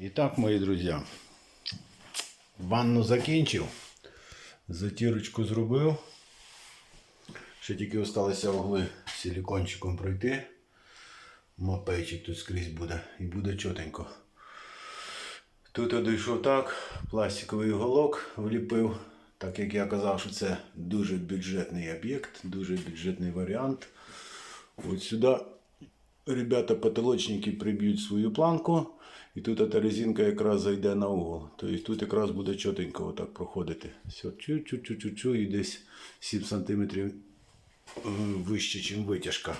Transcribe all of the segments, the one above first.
Итак, мої друзі, ванну закінчив, затірочку зробив. Ще тільки залишилося угли силикончиком пройти. Мопейчик тут скрізь буде і буде чотенько. Тут я дійшов так, пластиковий уголок вліпив, так як я казав, що це дуже бюджетний об'єкт, дуже бюджетний варіант. От сюди ребята потолочники приб'ють свою планку, і тут эта резинка якраз зайде на угол. Тобто тут якраз буде чотенько отак проходити. Все, чу-чу-чу-чу-чу, і десь 7 см вище, ніж витяжка.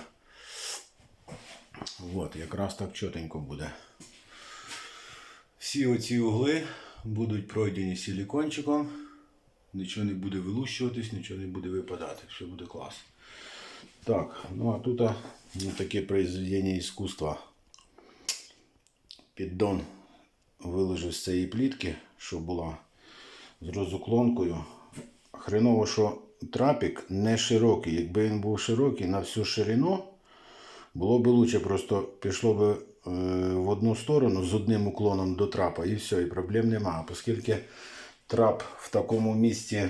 От, якраз так чотенько буде. Всі оці угли будуть пройдені силикончиком. Нічого не буде вилущуватись, нічого не буде випадати. Все буде клас. Так, ну а тут ну, таке произведення іскусства. Піддон виложив з цієї плітки, що була з розуклонкою. Хреново, що трапік не широкий. Якби він був широкий на всю ширину, було б лучше, просто пішло б е, в одну сторону з одним уклоном до трапа і все, і проблем немає. Оскільки трап в такому місці,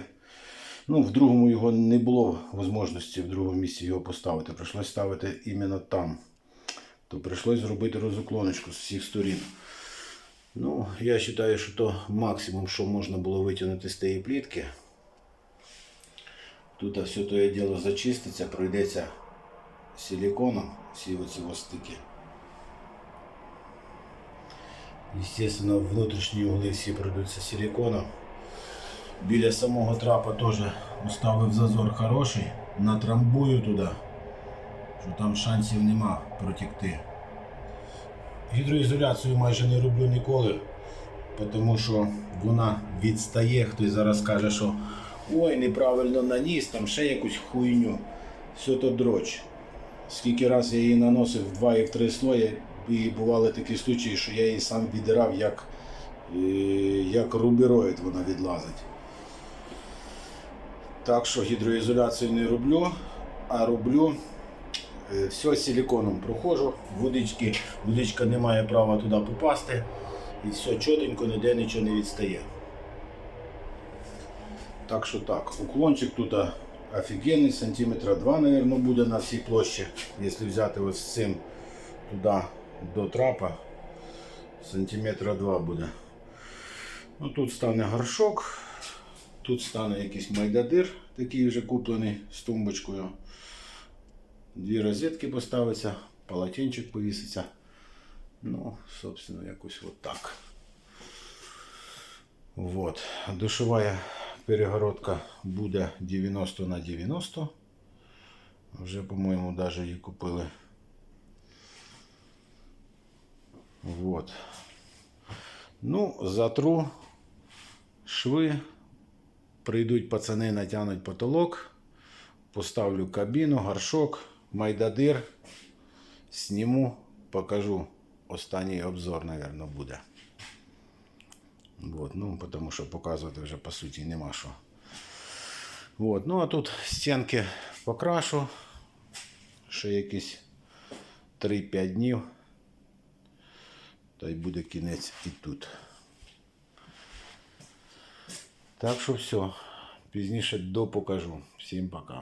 ну, в другому його не було можливості в другому місці його поставити. Прийшлось ставити іменно там. То прийшлось зробити розуклоночку з всіх сторін. Ну, я вважаю, що то максимум, що можна було витягнути з тієї плітки. Тут все то діло зачиститься, пройдеться силиконом всі оці стики. Естественно, внутрішні угли всі пройдуться силиконом. Біля самого трапа теж оставив зазор хороший, натрамбую туди, що там шансів нема протекти. Гідроізоляцію майже не роблю ніколи, тому що вона відстає. Хтось зараз каже, що ой, неправильно наніс, там ще якусь хуйню. Все то дроч. Скільки раз я її наносив в два і в три слої, і бували такі случаї, що я її сам віддирав, як, е, як рубероїд вона відлазить. Так що гідроізоляцію не роблю, а роблю е, все силиконом проходжу, водички, водичка не має права туди попасти. І все чотенько, ніде нічого не відстає. Так що так, уклончик тут офігенний, сантиметра 2, мабуть, буде на всій площі. Якщо взяти ось з цим туди до трапа, сантиметра 2 буде. Ну, тут стане горшок, тут стане якийсь майдадир, такий вже куплений з тумбочкою. Дві розетки поставиться, полотенчик повіситься. Ну, собственно, якось от так. Вот. Душевая перегородка буде 90 на 90. Вже, по-моєму, даже її купили. Вот. Ну, затру шви. Прийдуть пацани, натягнуть потолок. Поставлю кабіну, горшок, майдадир. Сніму, покажу. Останній обзор, мабуть, буде. Вот, ну, потому що показувати вже по суті нема що. Вот, ну а тут стінки покрашу. Ще якісь 3-5 днів. Та й буде кінець і тут. Так що все. Пізніше допокажу. Всім пока.